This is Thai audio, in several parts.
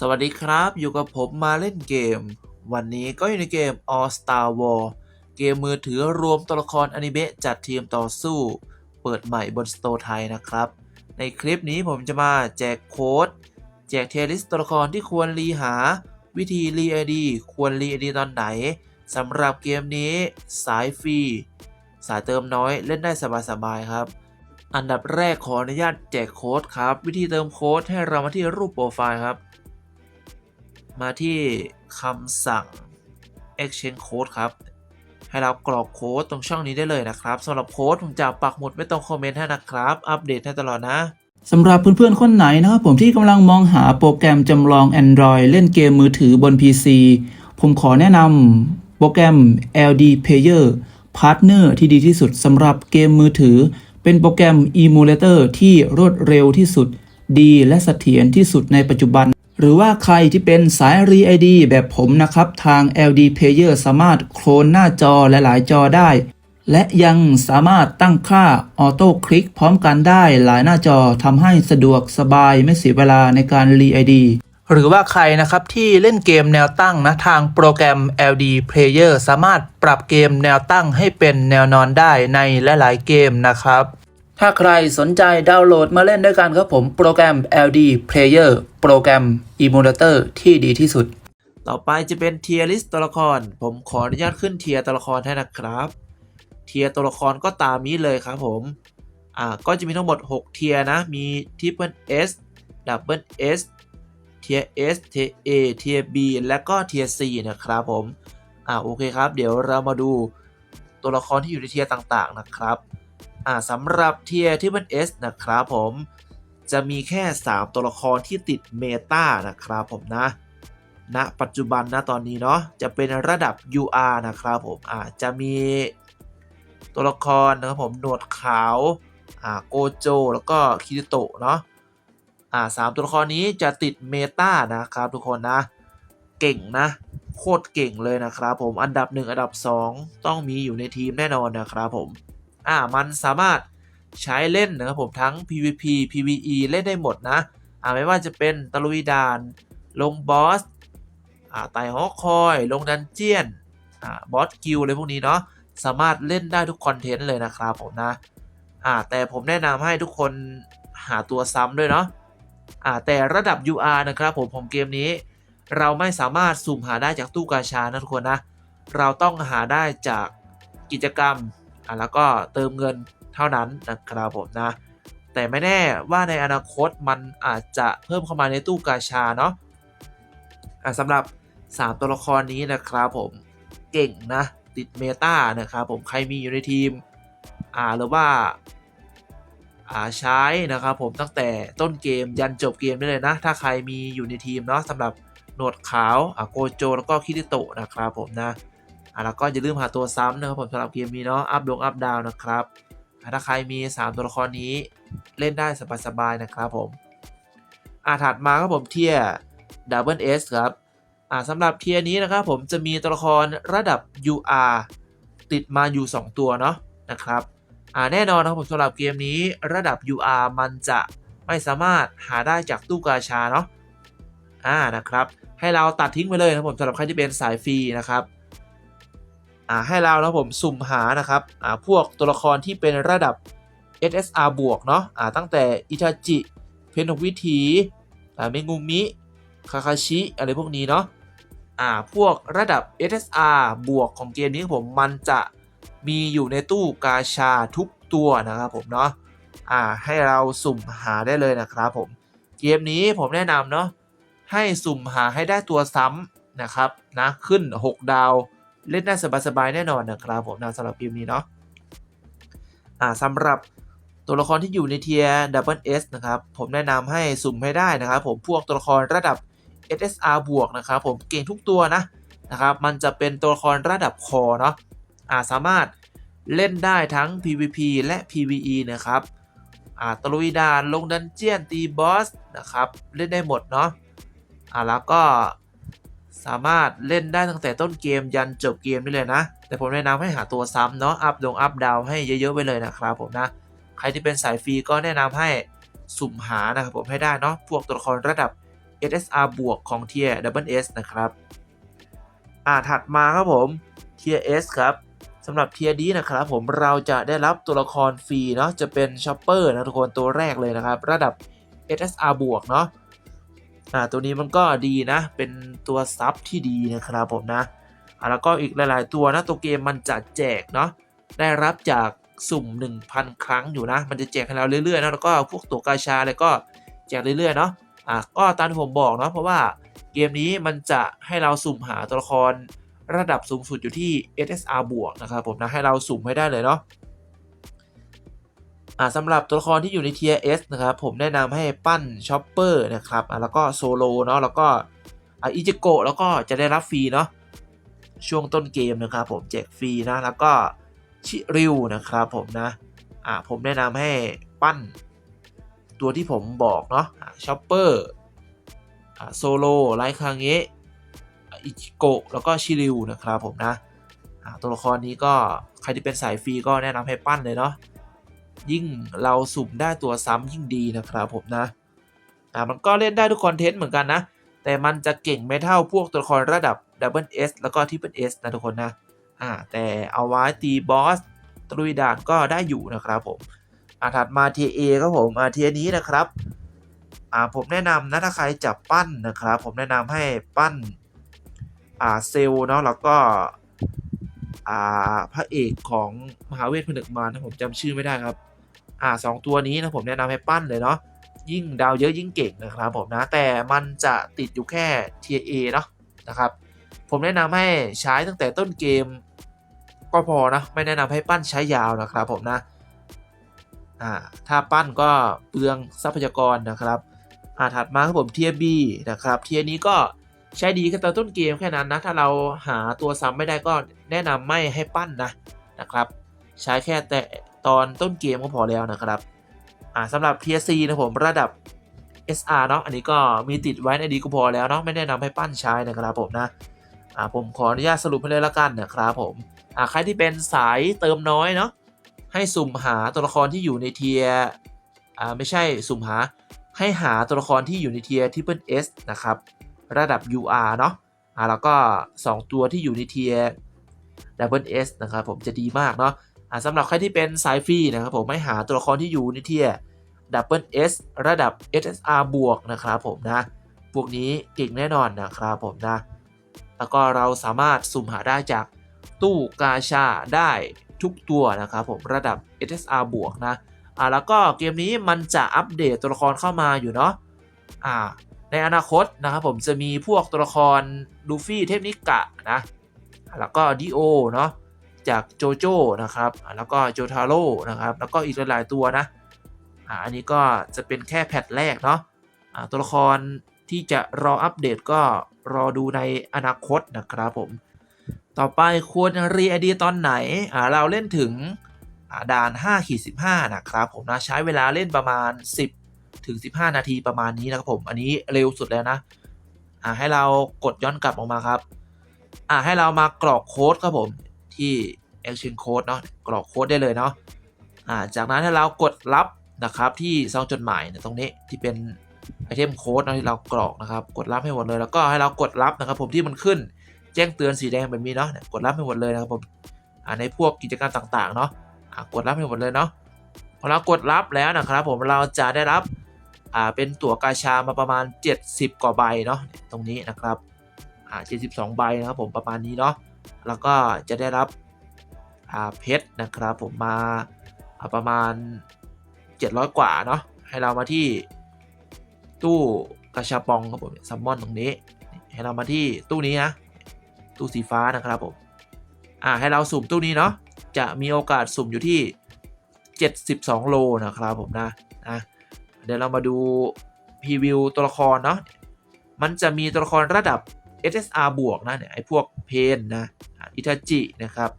สวัสดีครับ อยู่กับผมมาเล่นเกม วันนี้ก็อยู่ในเกม All Star War เกมมือถือรวมตัวละครอนิเมะจัดทีมต่อสู้ เปิดใหม่บนสโตร์ไทยนะครับ ในคลิปนี้ผมจะมาแจกโค้ด แจกเทลิสต์ตัวละครที่ควรรีหา วิธีรีไอดีควรรีไอดีตอนไหนสำหรับเกมนี้สายฟรีสายเติมน้อยเล่นได้สบายๆครับอันดับแรกขออนุญาตแจกโค้ดครับ วิธีเติมโค้ดให้เรามาที่รูปโปรไฟล์ครับ มาที่คำสั่ง exchange code ครับ ให้เรากรอกโค้ดตรงช่องนี้ได้เลยนะครับสำหรับโค้ดผมจะปักหมุดไว้ตรงคอมเมนต์ให้นะครับ อัปเดตให้ตลอดนะสำหรับเพื่อนๆ คนไหนนะครับผมที่กำลังมองหาโปรแกรมจำลอง Android เล่นเกมมือถือบน PC ผมขอแนะนำโปรแกรม LD Player Partner ที่ดีที่สุดสำหรับเกมมือถือ เป็นโปรแกรม Emulator ที่รวดเร็วที่สุด ดีและเสถียรที่สุดในปัจจุบัน หรือว่าใครที่เป็นสาย r e ID แบบผมนะครับ ทาง LD Player สามารถโคลนหน้าจอหลายๆ จอได้ และยังสามารถตั้งค่าออโต้คลิกพร้อมกันได้หลายหน้าจอทำให้สะดวกสบายไม่เสียเวลาในการรีไอดีหรือว่าใครนะครับที่เล่นเกมแนวตั้งนะทางโปรแกรม LD Player สามารถปรับเกมแนวตั้งให้เป็นแนวนอนได้ในหลาย ๆ เกมนะครับ ถ้าใครสนใจดาวน์โหลดมาเล่นด้วยกันครับผมโปรแกรม LD Player โปรแกรม Emulator ที่ดีที่สุด ต่อไปจะเป็นเทียร์ลิสต์ตัวละคร ผมขออนุญาตขึ้นเทียร์ตัวละครให้นะครับ เทียร์ตัวละครก็ตามนี้เลยครับผม อ่า ก็จะมีทั้งหมด 6 เทียร์นะ มีทิปเปิล S ดับเบิล S เทียร์ S เทียร์ A เทียร์ B และก็เทียร์ C นะครับผม อ่า โอเคครับ เดี๋ยวเรามาดูตัวละครที่อยู่ในเทียร์ต่างๆนะครับ อ่าสำหรับเทียร์ทิปเปิล S นะครับผมจะมีแค่ 3 ตัวละครที่ติดเมตานะครับผมนะณปัจจุบันนะตอนนี้เนาะจะเป็นระดับ UR นะครับผมอ่าจะมีตัวละครนะครับผมหนวดขาวอ่าโกโจ แล้วก็คิริโตะเนาะอ่าสามตัวละครนี้จะติดเมตานะครับทุกคนนะ เก่งนะ โคตรเก่งเลยนะครับผมอันดับ 1 อันดับ 2 ต้องมีอยู่ในทีมแน่นอนนะครับผม อ่ามันสามารถใช้เล่นนะครับผมทั้ง PVP PVE เล่นได้หมดนะอ่าไม่ว่าจะเป็นตะลุยด่าน ลงบอสอ่าไต่ฮอคอย ลงดันเจียนอ่าบอสกิลอะไรพวกนี้เนาะสามารถเล่นได้ทุกคอนเทนต์เลยนะครับผมนะอ่าแต่ผมแนะนำให้ทุกคนหาตัวซ้ำด้วยเนาะอ่าแต่ระดับ UR นะครับผมของเกมนี้ เราไม่สามารถสุ่มหาได้จากตู้กาชานะทุกคนนะ เราต้องหาได้จากกิจกรรม อ่าแล้วก็เติมเงินเท่านั้นนะครับผมนะ แต่ไม่แน่ว่าในอนาคตมันอาจจะเพิ่มเข้ามาในตู้กาชาเนาะอ่าสำหรับ 3 ตัวละครนี้นะครับผมเก่งนะ ติดเมตานะครับผมใครมีอยู่ในทีมอ่าหรือว่าอ่าใช้นะครับผมตั้งแต่ต้นเกมยันจบเกมได้เลยนะ ถ้าใครมีอยู่ในทีมเนาะสำหรับหนวดขาวอ่าโกโจแล้วก็คิริโตะนะครับผมนะ อ่าแล้วก็อย่าลืมหาตัวซ้ำนะครับผมสำหรับเกมนี้เนาะอัพดงอัพดาวนะครับถ้าใครมี 3 ตัวละครนี้เล่นได้สบายๆนะครับผมอ่าถัดมาครับผมเทียดับเบิลเอสครับอ่าสำหรับเทียนี้นะครับผมจะมีตัวละครระดับ UR ติดมาอยู่ 2 ตัวเนาะนะครับอ่าแน่นอนนะครับผมสำหรับเกมนี้ระดับ UR มันจะไม่สามารถหาได้จากตู้กาชาเนาะอ่านะครับให้เราตัดทิ้งไปเลยนะครับผมสำหรับใครที่เป็นสายฟรีนะครับ อ่าให้เรานะผมสุ่มหานะครับอ่าพวกตัวละครที่เป็นระดับ SSR บวกเนาะอ่าตั้งแต่อิทาจิ เพนกวิถีอ่าเมงุมิ คาคาชิ อะไรพวกนี้เนาะอ่าพวกระดับ SSR บวกของเกมนี้ผมมันจะมีอยู่ในตู้กาชาทุกตัวนะครับผมเนาะอ่าให้เราสุ่มหาได้เลยนะครับผม เกมนี้ผมแนะนำเนาะให้สุ่มหาให้ได้ตัวซ้ำนะครับนะขึ้น 6 ดาว เล่นได้สบายๆแน่นอนนะครับผมนะสำหรับเกมนี้เนาะอ่าสำหรับตัวละครที่อยู่ในเทียร์ Double S นะครับ ผมแนะนำให้สุ่มให้ได้นะครับ ผมพวกตัวละครระดับ SSR บวกนะครับ ผมเก่งทุกตัวนะนะครับ มันจะเป็นตัวละครระดับคอเนาะอ่าสามารถเล่นได้ทั้ง PVP และ PVE นะครับอ่าตลุยดานลงดันเจียนตีบอสนะครับ เล่นได้หมดเนาะอ่าแล้วก็ สามารถเล่นได้ตั้งแต่ต้นเกมยันจบเกมได้เลยนะ แต่ผมแนะนำให้หาตัวซ้ำเนาะอัพดงอัพดาวให้เยอะๆไปเลยนะครับผมนะ ใครที่เป็นสายฟรีก็แนะนำให้สุ่มหานะครับผมให้ได้เนาะพวกตัวละครระดับ SSR บวกของ Tier Double S นะครับ อ่าถัดมาครับผม Tier S ครับสำหรับ Tier D นะครับผมเราจะได้รับตัวละครฟรีเนาะจะเป็นชอปเปอร์นะทุกคนตัวแรกเลยนะครับ ระดับ SSR บวกเนาะ อ่าตัวนี้มันก็ดีนะ เป็นตัวซับที่ดีนะครับผมนะอ่าแล้วก็อีกหลาย ๆ ตัวนะตัวเกมมันจะแจกเนาะได้รับจากสุ่ม 1,000 ครั้งอยู่นะ มันจะแจกให้เราเรื่อย ๆ นะแล้วก็พวกตัวกาชาอะไรก็แจกเรื่อย ๆ เนาะอ่าก็ตามที่ผมบอกเนาะเพราะว่าเกมนี้มันจะให้เราสุ่มหาตัวละครระดับสูงสุดอยู่ที่ SSR บวกนะครับผมนะให้เราสุ่มให้ได้เลยเนาะ อ่าสำหรับตัวละครที่อยู่ใน Tier S นะครับผมแนะนำให้ปั้นชอปเปอร์นะครับอ่าแล้วก็โซโลเนาะแล้วก็อ่าอิจิโกะแล้วก็จะได้รับฟรีเนาะช่วงต้นเกมนะครับผมแจกฟรีนะแล้วก็ชิริวนะครับผมนะอ่าผมแนะนำให้ปั้นตัวที่ผมบอกเนาะชอปเปอร์อ่าโซโลไลคางเงะอิจิโกะแล้วก็ชิริวนะครับผมนะอ่าตัวละครนี้ก็ใครที่เป็นสายฟรีก็แนะนำให้ปั้นเลยเนาะ ยิ่งเราสุ่มได้ตัวซ้ำยิ่งดีนะครับผมนะ อ่ามันก็เล่นได้ทุกคอนเทนต์เหมือนกันนะ แต่มันจะเก่งไม่เท่าพวกตัวละครระดับ Double S แล้วก็ Triple S นะทุกคนนะ อ่าแต่เอาไว้ตีบอสตรุยด่านก็ได้อยู่นะครับผม อ่าถัดมา Tier A ครับผม อ่า TA นี้นะครับ อ่าผมแนะนำนะถ้าใครจับปั้นนะครับ ผมแนะนำให้ปั้น อ่าเซลเนาะแล้วก็ อ่าพระเอกของมหาเวทผนึกมารนะผมจำชื่อไม่ได้ครับอ่าสองตัวนี้นะผมแนะนำให้ปั้นเลยเนาะยิ่งดาวเยอะยิ่งเก่งนะครับผมนะแต่มันจะติดอยู่แค่ Tier A เนาะนะครับ ผมแนะนำให้ใช้ตั้งแต่ต้นเกม ก็พอนะไม่แนะนำให้ปั้นใช้ยาวนะครับผมนะอ่าถ้าปั้นก็เปลืองทรัพยากรนะครับอ่าถัดมาครับผม Tier B นะครับเทียนี้ก็ ใช้ดีแค่ตอนต้นเกมแค่นั้นนะ ถ้าเราหาตัวซ้ำไม่ได้ก็แนะนำไม่ให้ปั้นนะนะครับ ใช้แค่แต่ตอนต้นเกมก็พอแล้วนะครับอ่าสำหรับ Tier C นะผมระดับ SR เนาะอันนี้ก็มีติดไว้ในดีก็พอแล้วเนาะไม่แนะนำให้ปั้นใช้นะครับผมนะอ่าผมขออนุญาตสรุปให้เลยละกันนะครับผมอ่าใครที่เป็นสายเติมน้อยเนาะให้สุ่มหาตัวละครที่อยู่ในเทียอ่าไม่ใช่สุ่มหาให้หาตัวละครที่อยู่ในเทีย Triple S นะครับ ระดับ UR เนาะอ่าแล้วก็ 2 ตัวที่อยู่ในเทีย Double S นะครับผมจะดีมากเนาะอ่าสำหรับใครที่เป็นสายฟรีนะครับผมไม่หาตัวละครที่อยู่ในเทีย Double S ระดับ SSR บวกนะครับผมนะ พวกนี้เก่งแน่นอนนะครับผมนะ แล้วก็เราสามารถสุ่มหาได้จากตู้กาชาได้ทุกตัวนะครับผมระดับ SSR บวกนะอ่าแล้วก็เกมนี้มันจะอัปเดตตัวละครเข้ามาอยู่เนาะอ่า ในอนาคตนะครับผมจะมีพวกตัวละครลูฟี่เทพนิกะนะแล้วก็ดิโอเนาะจากโจโจ้นะครับแล้วก็โจทาโร่นะครับแล้วก็อีกหลาย ๆ ตัวนะอ่าอันนี้ก็จะเป็นแค่แพทแรกเนาะอ่าตัวละครที่จะรออัปเดตก็รอดูในอนาคตนะครับผม ต่อไปควรรีไอดีตอนไหนอ่าเราเล่นถึงอ่าด่าน5ขีด15 นะครับผมนะใช้เวลาเล่นประมาณ 10 ถึง 15 นาทีประมาณนี้นะครับผม อันนี้เร็วสุดแล้วนะ อ่าให้เรากดย้อนกลับออกมาครับ อ่าให้เรามากรอกโค้ดครับผมที่ Exchange Code เนาะกรอกโค้ดได้เลยเนาะ อ่าจากนั้นให้เรากดรับนะครับที่ซองจดหมายเนี่ยตรงนี้ที่เป็นไอเทมโค้ดเนาะที่เรากรอกนะครับ กดรับให้หมดเลยแล้วก็ให้เรากดรับนะครับ ผมที่มันขึ้นแจ้งเตือนสีแดงแบบนี้เนาะกดรับให้หมดเลยนะครับผมอ่าในพวกกิจกรรมต่างๆเนาะอ่ากดรับให้หมดเลยเนาะพอเรากดรับแล้วนะครับ ผมเราจะได้รับ อ่าเป็นตั๋วกาชามาประมาณ 70 กว่าใบเนาะตรงนี้นะครับอ่า72 ใบนะครับผมประมาณนี้เนาะแล้วก็จะได้รับอ่าเพชรนะครับผมมาอ่าประมาณ 700 กว่าเนาะให้เรามาที่ตู้กาชาปองครับผมซัมมอนตรงนี้ ให้เรามาที่ตู้นี้นะตู้สีฟ้านะครับผมอ่าให้เราสุ่มตู้นี้เนาะจะมีโอกาสสุ่มอยู่ที่ 72 โลนะครับผมนะนะ เดี๋ยวเรามาดูพรีวิวตัวละครเนาะมันจะมีตัวละครระดับ SSR บวกนะเนี่ยไอ้พวกเพนนะอิทาจินะครับ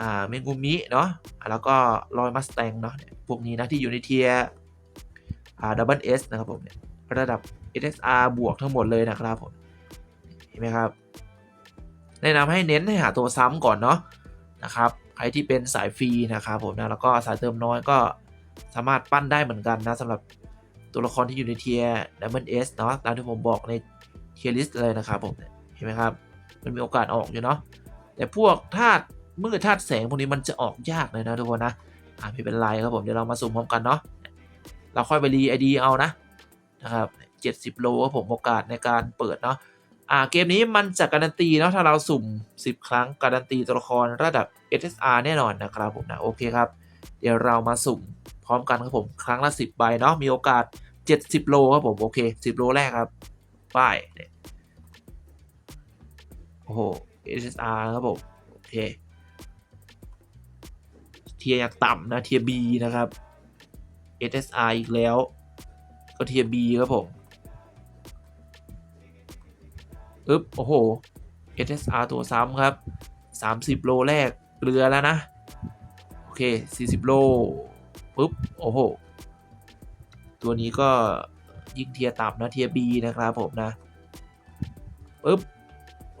อ่าเมงูมิเนาะแล้วก็รอยมัสแตงเนาะพวกนี้นะที่อยู่ในเทียร์อ่าดับเบิลเอสนะครับผมเนี่ยระดับ SSR บวกทั้งหมดเลยนะครับผมเห็นไหมครับแนะนำให้เน้นให้หาตัวซ้ำก่อนเนาะนะครับใครที่เป็นสายฟรีนะครับผมนะแล้วก็สายเติมน้อยก็ สามารถปั้นได้เหมือนกันนะสำหรับตัวละครที่อยู่ในเทียร์ดับเบิลเอสเนาะตามที่ผมบอกในเทียร์ลิสต์เลยนะครับผมเห็นไหมครับ มันมีโอกาสออกอยู่เนาะแต่พวกธาตุมืดธาตุแสงพวกนี้มันจะออกยากเลยนะทุกคนนะอ่าไม่เป็นไรครับผมเดี๋ยวเรามาสุ่มพร้อมกันเนาะเราค่อยไปรีไอดีเอานะนะครับ 70 โลครับผมโอกาสในการเปิดเนาะอ่าเกมนี้มันจะการันตีเนาะถ้าเราสุ่ม 10 ครั้งการันตีตัวละครระดับ SSR แน่นอนนะครับผมนะโอเคครับ เดี๋ยวเรามาสุ่ม ร้อมกันครับผมครั้งละ 10 ใบเนาะมีโอกาส 70 โลครับผมโอเค 10 โลแรกครับป้ายเนี่ยโอ้โห SSR ครับผมโอเคเทียร์อย่างต่ำนะเทียร์ B นะครับ SSR อีกแล้ว ก็เทียร์ B ครับผมอึ๊บโอ้โห SSR ตัวซ้ำครับ 30 โลแรกเรือแล้วนะ โอเค 40 โล ปุ๊บ โอ้โห ตัวนี้ก็ยิ่งเทียต่ำนะ เทียร์ B นะครับผมนะปุ๊บ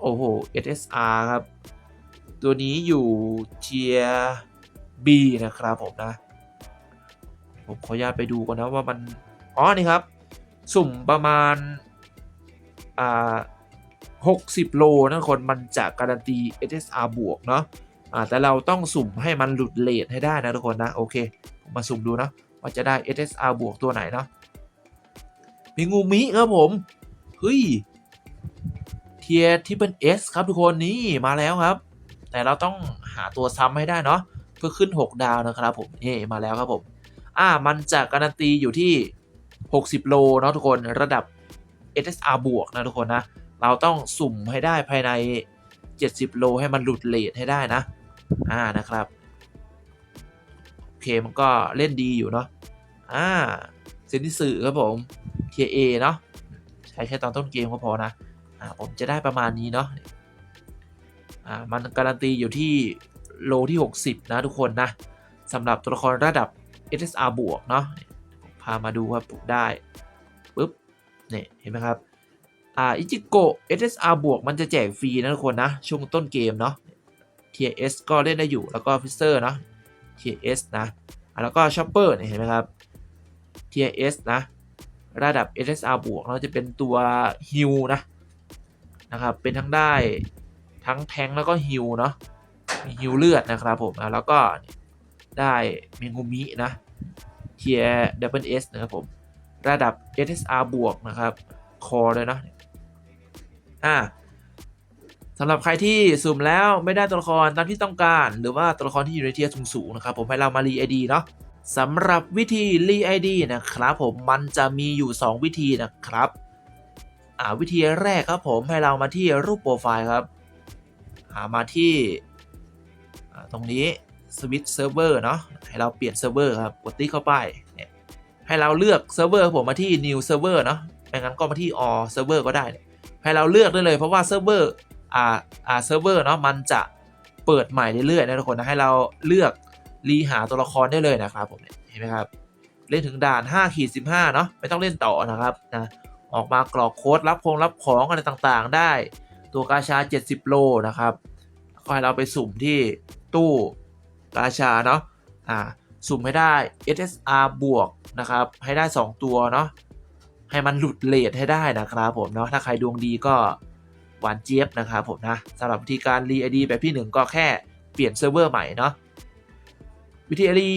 โอ้โห SSR ครับ ตัวนี้อยู่เทียร์ B นะครับผมนะ ผมขออนุญาตไปดูก่อนนะว่ามัน อ๋อ นี่ครับ สุ่มประมาณ อ่า 60 โลนะคนมันจะการันตี SSR บวกเนาะ อ่าแต่เราต้องสุ่มให้มันหลุดเลทให้ได้นะทุกคนนะโอเคมมาสุ่มดูนะว่าจะได้ SSR บวกตัวไหนเนาะมีงูมิครับผมเฮ้ยเทียที่เป็น S ครับทุกคนนี่มาแล้วครับ แต่เราต้องหาตัวซ้ำให้ได้เนาะเพื่อขึ้น 6 ดาวนะครับผมนี่มาแล้วครับผมอ่ามันจะการันตีอยู่ที่ 60 โลเนาะทุกคนระดับ SSR บวกนะทุกคนนะเราต้องสุ่มให้ได้ภายใน 70 โลให้มันหลุดเลทให้ได้นะ อ่านะครับโอเคมันก็เล่นดีอยู่เนาะอ่าเซนิสึครับผมเทเอเนาะใช้แค่ตอนต้นเกมก็พอนะอ่าผมจะได้ประมาณนี้เนาะอ่ามันการันตีอยู่ที่โลที่ 60 นะทุกคนนะสำหรับตัวละครระดับ SSR บวกเนาะพามาดูครับผมได้ปุ๊บเนี่ยเห็นไหมครับอ่าอิจิโกะ SSR บวกมันจะแจกฟรีนะทุกคนนะช่วงต้นเกมเนาะ TS ก็เล่นได้อยู่แล้วก็ฟิเซอร์เนาะ TS นะแล้วก็ช็อปเปอร์เนี่ยเห็นไหมครับ TS นะระดับ SSR บวกเนาจะเป็นตัวฮิวนะนะครับเป็นทั้งได้ทั้งแทงแล้วก็ฮิวเนาะมีฮิวเลือดนะครับผมแล้วก็ได้เมงูมินะเทียดับเบิลเอสนะครับผมระดับ SSR บวกนะครับคอเลยเนาะอ่า สำหรับใครที่สุ่มแล้วไม่ได้ตัวละครตามที่ต้องการ หรือว่าตัวละครที่อยู่ในเทียร์สูงๆนะครับผมให้เรามารีไอดีเนาะสำหรับวิธีรีไอดีนะครับผมมันจะมีอยู่ 2 วิธีนะครับอ่าวิธีแรกครับผมให้เรามาที่รูปโปรไฟล์ครับหามาที่ตรงนี้สวิตเซิร์ฟเวอร์เนาะให้เราเปลี่ยนเซิร์ฟเวอร์ครับกดติ๊กเข้าไปเนี่ยให้เราเลือกเซิร์ฟเวอร์ผมมาที่ new server เนาะไม่งั้นก็มาที่ all server ก็ได้ ให้เราเลือกได้เลยเพราะว่าเซิร์ฟเวอร์ อ่าอ่าเซิร์ฟเวอร์เนาะมันจะเปิดใหม่เรื่อยๆนะทุกคนนะให้เราเลือกรีหาตัวละครได้เลยนะครับผมเนี่ยเห็นไหมครับเล่นถึงด่าน5ขีด15เนาะไม่ต้องเล่นต่อนะครับนะออกมากรอกโค้ดรับคงรับของอะไรต่างๆ ได้ ตัวกาชา 70 โลนะครับก็ให้เราไปสุ่มที่ตู้กาชาเนาะอ่าสุ่มให้ได้ SSR บวกนะครับให้ได้ 2 ตัวเนาะให้มันหลุดเลทให้ได้นะครับผมเนาะถ้าใครดวงดีก็ หวานเจี๊ยบนะครับผมนะสำหรับวิธีการรีไอดีแบบที่ 1 ก็แค่เปลี่ยนเซิร์ฟเวอร์ใหม่เนาะวิธีรี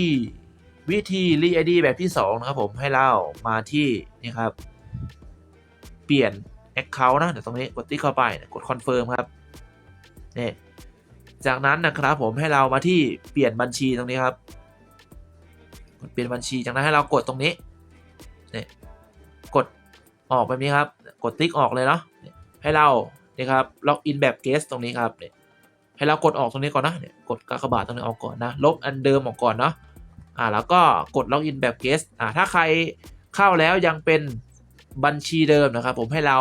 วิธีรีไอดีแบบที่ 2 นะครับผมให้เรามาที่นี่ครับ เปลี่ยน Account นะเดี๋ยวตรงนี้กดติ๊กเข้าไปกดคอนเฟิร์มครับนี่จากนั้นนะครับผมให้เรามาที่เปลี่ยนบัญชีตรงนี้ครับกดเปลี่ยนบัญชีจากนั้นให้เรากดตรงนี้เนี่ยกดออกแบบนี้ครับ กดติ๊กออกเลยเนาะให้เรา นี่ครับล็อกอินแบบเกสตรงนี้ครับเนี่ยให้เรากดออกตรงนี้ก่อนนะเนี่ยกดกากบาทตรงนี้ออกก่อนนะลบอันเดิมออกก่อนเนาะอ่าแล้วก็กดล็อกอินแบบเกสอ่าถ้าใครเข้าแล้วยังเป็นบัญชีเดิมนะครับผมให้เรา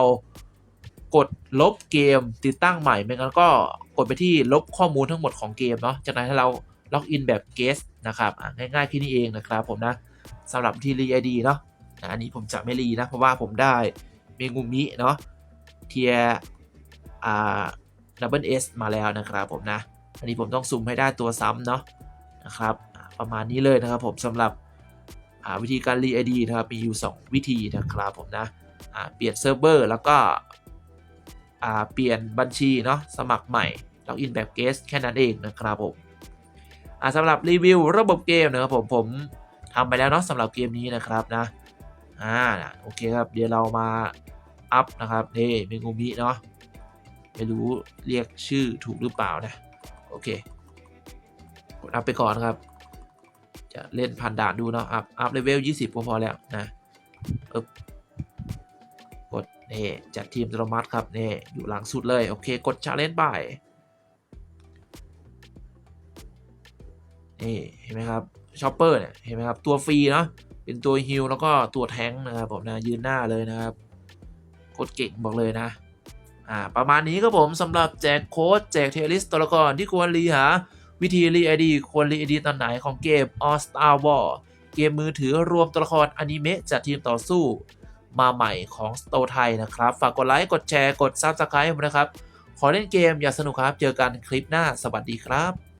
กดลบเกมติดตั้งใหม่ไม่งั้นก็กดไปที่ลบข้อมูลทั้งหมดของเกมเนาะจากนั้นให้เราล็อกอินแบบเกสนะครับอะง่ายๆแค่นี้เองนะครับผมนะสำหรับที่รีไอดีเนาะอะอันนี้ผมจะไม่รีนะเพราะว่าผมได้เมงูมิเนาะเทีย ดับเบิลเอสมาแล้วนะครับผมนะ อันนี้ผมต้องซุ่มให้ได้ตัวซ้ำเนาะนะครับประมาณนี้เลยนะครับผมสำหรับวิธีการรีไอดีนะครับมีอยู่ 2 วิธีนะครับผมนะเปลี่ยนเซิร์ฟเวอร์แล้วก็เปลี่ยนบัญชีเนาะสมัครใหม่ล็อกอินแบบเกสแค่นั้นเองนะครับผมสำหรับรีวิวระบบเกมนะครับผมผมทำไปแล้วเนาะสำหรับเกมนี้นะครับนะอ่าโอเคครับเดี๋ยวเรามาอัพนะครับนี่เมงูมิเนาะ ไม่รู้เรียกชื่อถูกหรือเปล่านะ โอเค กดอัพไปก่อนครับ จะเล่นผ่านด่านดูเนาะ อัพ อัพเลเวล 20ก็พอแล้วนะอึบกดนี่จัดทีมอัตโนมัติครับนี่อยู่หลังสุดเลย โอเค กดชาเลนจ์ไปนี่เห็นไหมครับชอปเปอร์เนี่ยเห็นไหมครับ ตัวฟรีเนาะเป็นตัวฮิลแล้วก็ตัวแทงนะครับผมนะยืนหน้าเลยนะครับโคตรเก่งบอกเลยนะ อ่าประมาณนี้ครับผมสำหรับแจกโค้ดแจกเทลิสตัวละครที่ควรรีหา วิธีรีไอดีควรรีไอดีตอนไหนของเกม All Star War เกมมือถือรวมตัวละครอนิเมะจากทีมต่อสู้ มาใหม่ของสโตไทยนะครับ ฝากกดไลค์กดแชร์กด Subscribe นะครับ ขอเล่นเกมอย่าสนุกครับ เจอกันคลิปหน้าสวัสดีครับ